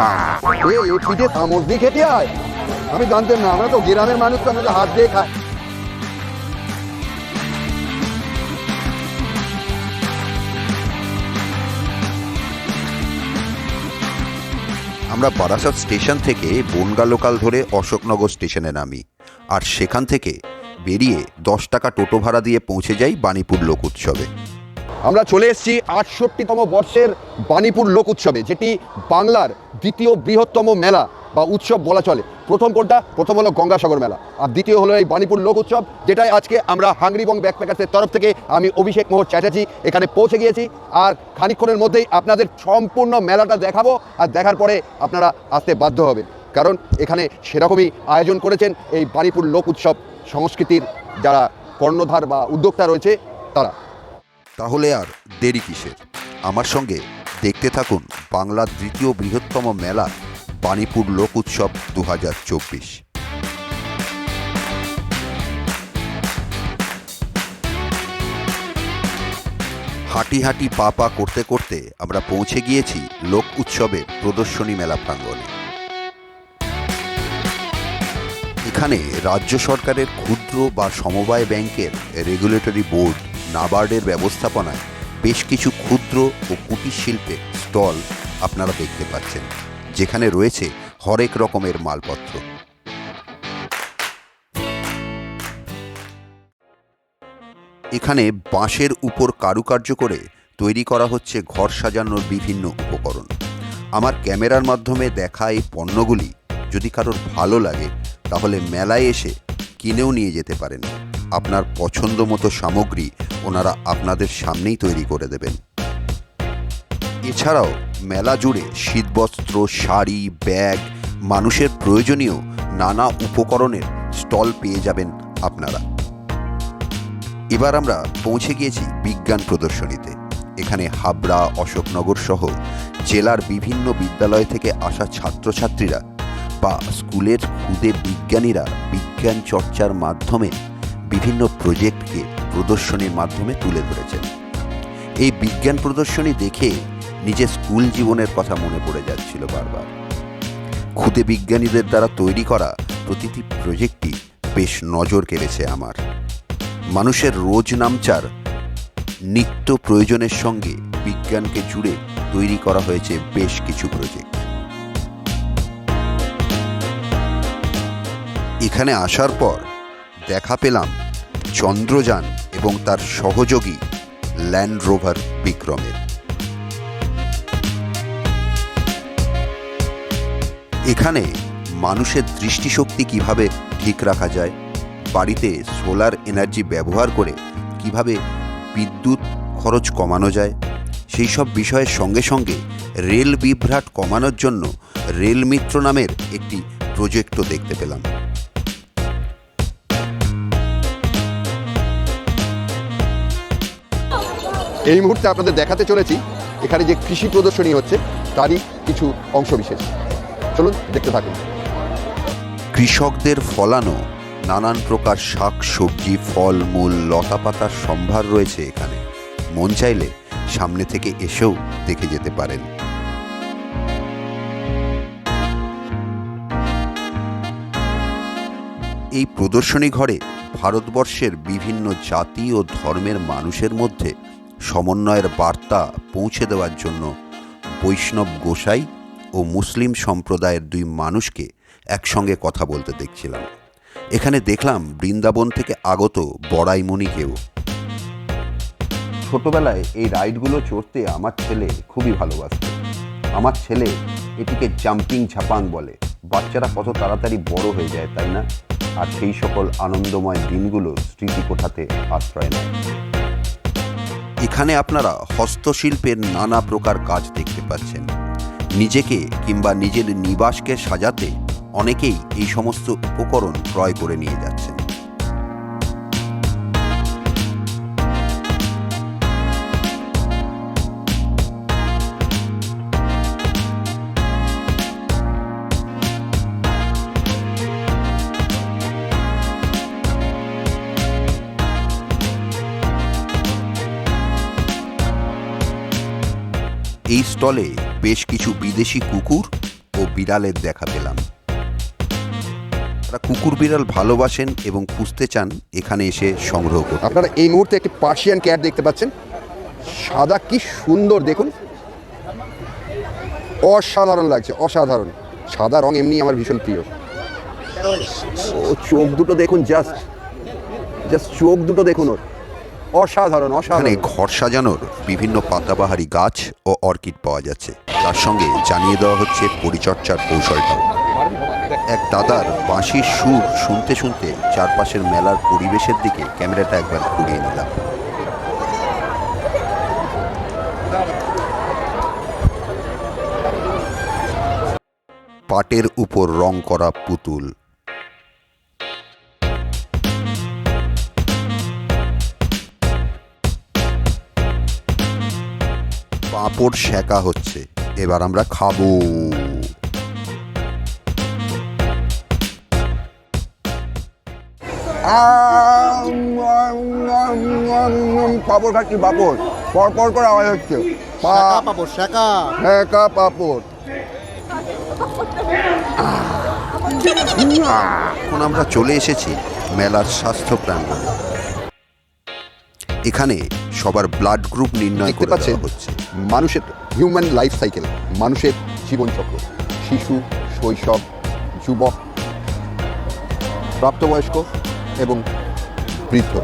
এ পিঠে খেতে হয় আমি জানতাম না, আমরা তো গ্রামের মানুষ তো আমরা হাত দিয়ে খাই। আমরা বারাসাত স্টেশন থেকে বনগা লোকাল ধরে অশোকনগর স্টেশনে নামি, আর সেখান থেকে বেরিয়ে দশ টাকা টোটো ভাড়া দিয়ে পৌঁছে যাই বাণীপুর লোক উৎসবে। আমরা চলে এসেছি আটষট্টিতম বর্ষের বাণীপুর লোক উৎসবে, যেটি বাংলার দ্বিতীয় বৃহত্তম মেলা বা উৎসব বলা চলে। প্রথম কোনটা? প্রথম হলো গঙ্গাসাগর মেলা। আর দ্বিতীয় হলো এই বাণীপুর লোক উৎসব যেটাই আজকে আমরা হাংরি এবং ব্যাকপ্যাকার্সের তরফ থেকে আমি অভিষেক মোহর চ্যাটার্জি এখানে পৌঁছে গিয়েছি। আর খানিক্ষণের মধ্যেই আপনাদের সম্পূর্ণ মেলাটা দেখাবো আর দেখার পরে আপনারা আসতে বাধ্য হবেন। কারণ এখানে সেরকমই আয়োজন করেছেন এই বাণীপুর লোক উৎসব সংস্কৃতির যারা কর্ণধার বা উদ্যোক্তা রয়েছে, তারা। তাহলে আর দেরি কিসের? আমার সঙ্গে দেখতে থাকুন বাংলার দ্বিতীয় বৃহত্তম মেলা, বাণীপুর লোক উৎসব দু হাজার চব্বিশ। হাঁটি হাঁটি পা পা করতে করতে আমরা পৌঁছে গিয়েছি লোক উৎসবের প্রদর্শনী মেলা প্রাঙ্গণে। এখানে রাজ্য সরকারের ক্ষুদ্র বা সমবায় ব্যাংকের রেগুলেটরি বোর্ড নাবার্ডের ব্যবস্থাপনায় বেশ কিছু ক্ষুদ্র ও কুটির শিল্পের স্টল আপনারা দেখতে পাচ্ছেন। যেখানে রয়েছে হরেক রকমের মালপত্র। এখানে বাঁশের উপর কারুকার্য করে তৈরি করা হচ্ছে ঘর সাজানোর বিভিন্ন উপকরণ। আমার ক্যামেরার মাধ্যমে দেখা এই পণ্যগুলি যদি কারোর ভালো লাগে, তাহলে মেলায় এসে কিনেও নিয়ে যেতে পারেন। আপনার পছন্দ মতো সামগ্রী ওনারা আপনাদের সামনেই তৈরি করে দেবেন। এছাড়াও মেলা জুড়ে শীতবস্ত্র, শাড়ি, ব্যাগ, মানুষের প্রয়োজনীয় নানা উপকরণের স্টল পেয়ে যাবেন আপনারা। এবার আমরা পৌঁছে গিয়েছি বিজ্ঞান প্রদর্শনীতে। এখানে হাবড়া, অশোকনগর সহ জেলার বিভিন্ন বিদ্যালয় থেকে আসা ছাত্রছাত্রীরা বা স্কুলের খুদে বিজ্ঞানীরা বিজ্ঞান চর্চার মাধ্যমে বিভিন্ন প্রজেক্টকে প্রদর্শনীর মাধ্যমে তুলে ধরেছেন। এই বিজ্ঞান প্রদর্শনী দেখে নিজের স্কুল জীবনের কথা মনে পড়ে যাচ্ছিল বারবার। খুদে বিজ্ঞানীদের দ্বারা তৈরি করা প্রতিটি প্রজেক্টই বেশ নজর কেড়েছে আমার। মানুষের রোজ নামচার নিত্য প্রয়োজনের সঙ্গে বিজ্ঞানকে জুড়ে তৈরি করা হয়েছে বেশ কিছু প্রজেক্ট। এখানে আসার পর দেখা পেলাম চন্দ্রযান এবং তার সহযোগী ল্যান্ড রোভার বিক্রমের। এখানে মানুষের দৃষ্টিশক্তি কীভাবে ঠিক রাখা যায়, বাড়িতে সোলার এনার্জি ব্যবহার করে কীভাবে বিদ্যুৎ খরচ কমানো যায় সেই সব বিষয়ের সঙ্গে সঙ্গে রেল বিভ্রাট কমানোর জন্য রেল মিত্র নামের একটি প্রজেক্টও দেখতে পেলাম। এই মুহূর্তে আপনাদের দেখাতে চলেছি, এখানে যে কৃষি প্রদর্শনী হচ্ছে, তারই কিছু অংশ বিশেষ চলুন দেখতে থাকুন। কৃষকদের ফলানো, নানান প্রকার শাক, সবজি, ফল, মূল, লতা পাতার সম্ভার রয়েছে এখানে। মন চাইলে সামনে থেকে এসেও দেখে যেতে পারেন। এই প্রদর্শনী ঘরে ভারতবর্ষের বিভিন্ন জাতি ও ধর্মের মানুষের মধ্যে সমন্বয়ের বার্তা পৌঁছে দেওয়ার জন্য বৈষ্ণব গোসাই ও মুসলিম সম্প্রদায়ের দুই মানুষকে একসঙ্গে কথা বলতে দেখছিলাম। এখানে দেখলাম বৃন্দাবন থেকে আগত বড়াইমণিকেও। ছোটবেলায় এই রাইডগুলো চড়তে আমার ছেলে খুবই ভালোবাসত। আমার ছেলে এটিকে জাম্পিং ঝাপাং বলে। বাচ্চারা কত তাড়াতাড়ি বড় হয়ে যায়, তাই না? আর সেই সকল আনন্দময় দিনগুলো স্মৃতি কোঠাতে আশ্রয় নেয়। এখানে আপনারা হস্তশিল্পের নানা প্রকার কাজ দেখতে পাচ্ছেন। নিজেকে কিংবা নিজের নিবাসকে সাজাতে অনেকেই এই সমস্ত উপকরণ ক্রয় করে নিয়ে যাচ্ছেন। স্টলে বেশ কিছু বিদেশি কুকুর ও বিড়ালের দেখা পেলাম। তারা কুকুর বিড়াল ভালোবাসেন এবং পুষতে চান, এখানে এসে সংগ্রহ করতে। আপনারা এই মুহূর্তে একটি পার্সিয়ান ক্যাট দেখতে পাচ্ছেন। সাদা কি সুন্দর, দেখুন। অসাধারণ লাগছে, অসাধারণ। সাদা রং এমনি আমার ভীষণ প্রিয়। চোখ দুটো দেখুন জাস্ট জাস্ট চোখ দুটো দেখুন ওর। অসাধারণ অসাধারণ। ঘর সাজানোর বিভিন্ন পাতাবাহারি গাছ ও অর্কিড পাওয়া যাচ্ছে। তার সঙ্গে জানিয়ে দেওয়া হচ্ছে পরিচর্যার কৌশলটাও। এক দাদার বাঁশির সুর শুনতে শুনতে চারপাশের মেলার পরিবেশের দিকে ক্যামেরাটা একবার ঘুরিয়ে নিলাম। পাটের উপর রং করা পুতুল পাঁপড় সেকা হচ্ছে। এবার আমরা খাব। পাপড় খাচ্ছি পাপড়। পর পর করে আওয়াজ হচ্ছে। পা শাকা পাবো শাকা। একা পাপড়। এখন আমরা চলে এসেছি মেলার স্বাস্থ্য প্রাঙ্গণে এখানে সবার ব্লাড গ্রুপ নির্ণয় দেখতে করে পাচ্ছেন? হচ্ছে। মানুষের হিউম্যান লাইফ সাইকেল মানুষের জীবনচক্র। শিশু শৈশব যুবক প্রাপ্তবয়স্ক এবং বৃদ্ধ।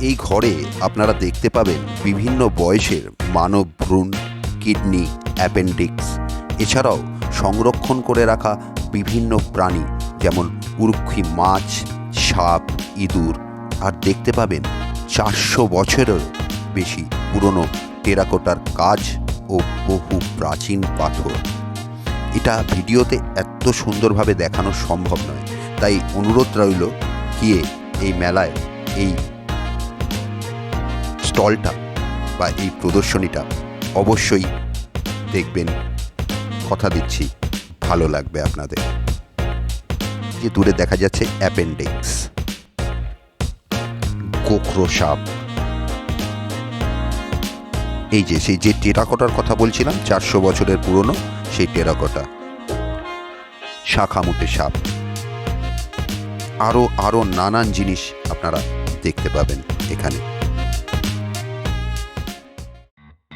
এই ঘরে আপনারা দেখতে পাবেন বিভিন্ন বয়সের মানব ভ্রূণ কিডনি অ্যাপেন্ডিক্স এছাড়াও সংরক্ষণ করে রাখা বিভিন্ন প্রাণী যেমন উরুক্ষী মাছ সাপ ইঁদুর। আর দেখতে পাবেন চারশো বছরের বেশি পুরনো টেরাকোটার কাজ ও বহু প্রাচীন পাথর। এটা ভিডিওতে এত সুন্দরভাবে দেখানো সম্ভব নয়। তাই অনুরোধ রইল, গিয়ে এই মেলায় এই স্টলটা বা এই প্রদর্শনীটা অবশ্যই দেখবেন। কথা দিচ্ছি, ভালো লাগবে আপনাদের। যে দূরে দেখা যাচ্ছে অ্যাপেন্ডিক্স। গোখরো সাপ। এই যে, সেই যে টেরাকোটার কথা বলছিলাম, চারশো বছরের পুরনো সেই টেরাকোটা। শাখামুটে সাপ। আরও আরও নানান জিনিস আপনারা দেখতে পাবেন এখানে।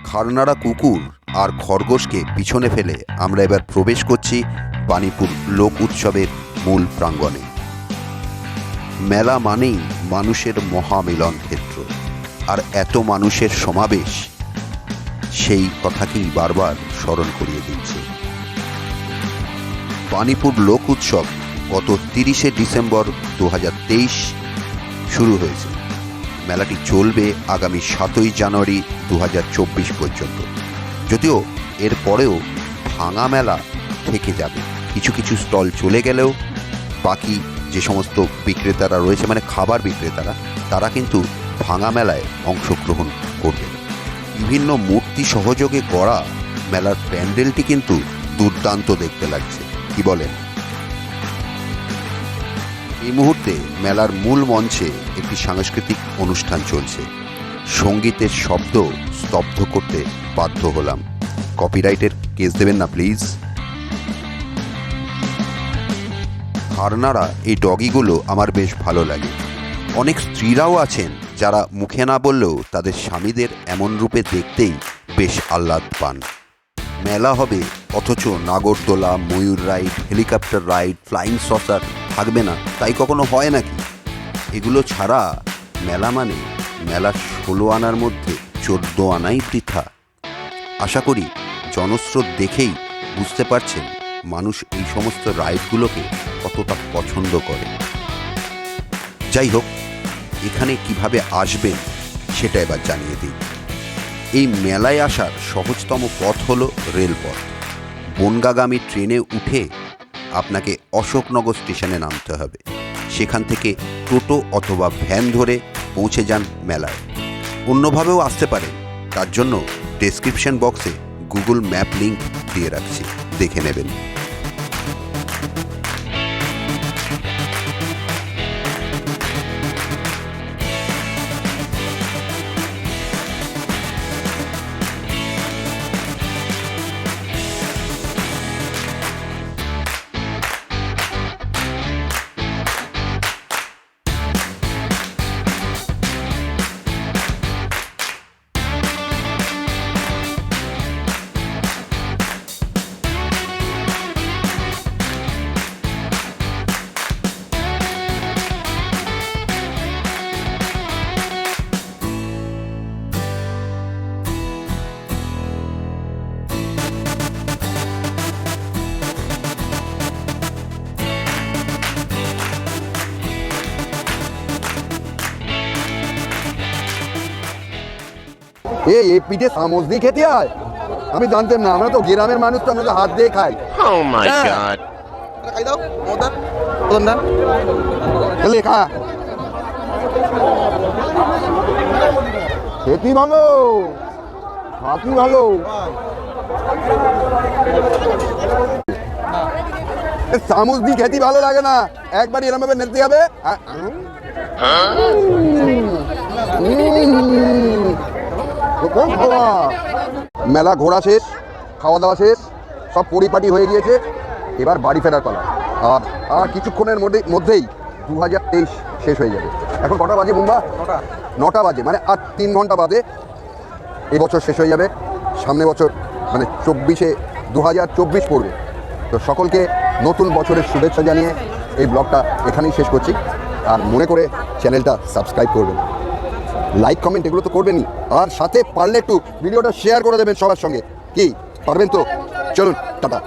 খারনাড়া কুকুর আর খরগোশকে পিছনে ফেলে আমরা এবার প্রবেশ করছি বাণীপুর লোক উৎসবের মূল প্রাঙ্গণে। মেলা মানেই মানুষের মহামিলন ক্ষেত্র। আর এত মানুষের সমাবেশ, সেই কথাকেই বারবার স্মরণ করিয়ে দিচ্ছে। বাণীপুর লোক উৎসব গত তিরিশে ডিসেম্বর দু হাজার তেইশ শুরু হয়েছে। মেলাটি চলবে আগামী সাতই জানুয়ারি দু হাজার চব্বিশ পর্যন্ত। যদিও এর পরেও ভাঙা মেলা থেকে যাবে। কিছু কিছু স্টল চলে গেলেও বাকি যে সমস্ত বিক্রেতারা রয়েছে মানে খাবার বিক্রেতারা, তারা কিন্তু ভাঙা মেলায় অংশগ্রহণ করবে। বিভিন্ন মূর্তি সহযোগে গড়া মেলার প্যান্ডেলটি কিন্তু দুর্দান্ত দেখতে লাগছে। কি বলেন? এই মুহূর্তে মেলার মূল মঞ্চে একটি সাংস্কৃতিক অনুষ্ঠান চলছে। সঙ্গীতের শব্দ স্তব্ধ করতে বাধ্য হলাম। কপিরাইটের কেস দেবেন না প্লিজ হারনারা এই ডগিগুলো আমার বেশ ভালো লাগে। অনেক স্ত্রীরাও আছেন যারা মুখে না বললেও তাদের স্বামীদের এমন রূপে দেখতেই বেশ আহ্লাদ পান। মেলা হবে, অথচ নাগরদোলা, ময়ূর ride, helicopter ride, flying saucer থাকবে না, তাই কখনো হয় নাকি? এগুলো ছাড়া মেলা মানে মেলা ষোলো আনার মধ্যে চোদ্দ আনাই পৃথা আশা করি জনস্রোত দেখেই বুঝতে পারছেন মানুষ এই সমস্ত রাইডগুলোকে কতটা পছন্দ করে। যাই হোক এখানে কীভাবে আসবেন সেটা এবার জানিয়ে দিই। এই মেলায় আসার সহজতম পথ হলো রেলপথ। বনগাগামী ট্রেনে উঠে আপনাকে অশোকনগর স্টেশনে নামতে হবে। সেখান থেকে টোটো অথবা ভ্যান ধরে পৌঁছে যান মেলায়। অন্যভাবেও আসতে পারেন, তার জন্য ডেসক্রিপশন বক্সে গুগল ম্যাপ লিংক দিয়ে রাখছি। দেখে নেবেন। এ এ পিঠে দিয়ে খেতে হয়। আমি জানতাম না আমরা তো গ্রামের মানুষ তো আমরা তো হাত দিয়ে খাই। Oh my Yeah. god. খাই দাও মদার প্রথমটা এলে খা। খেতি ভালো হাতি ভালো। চামচ দিয়ে খেতে ভালো লাগে না। একবার এরম ভাবে নিতে হবে আ- মেলা ঘোরা শেষ খাওয়া দাওয়া শেষ সব পরিপাটি হয়ে গিয়েছে। এবার বাড়ি ফেরার পালা। আর আর কিছুক্ষণের মধ্যে মধ্যেই দু হাজার তেইশ শেষ হয়ে যাবে। এখন কটা বাজে বুম্বা? নটা। নটা বাজে মানে আর তিন ঘণ্টা বাদে এবছর শেষ হয়ে যাবে। সামনে বছর মানে চব্বিশে দু হাজার চব্বিশ পড়বে। তো সকলকে নতুন বছরের শুভেচ্ছা জানিয়ে এই ব্লগটা এখানেই শেষ করছি। আর মনে করে চ্যানেলটা সাবস্ক্রাইব করবেন। লাইক কমেন্ট এগুলো তো করবেনই। আর সাথে পারলে একটু ভিডিওটা শেয়ার করে দেবেন সবার সঙ্গে। কি? পারবেন তো? চলুন, টাটা।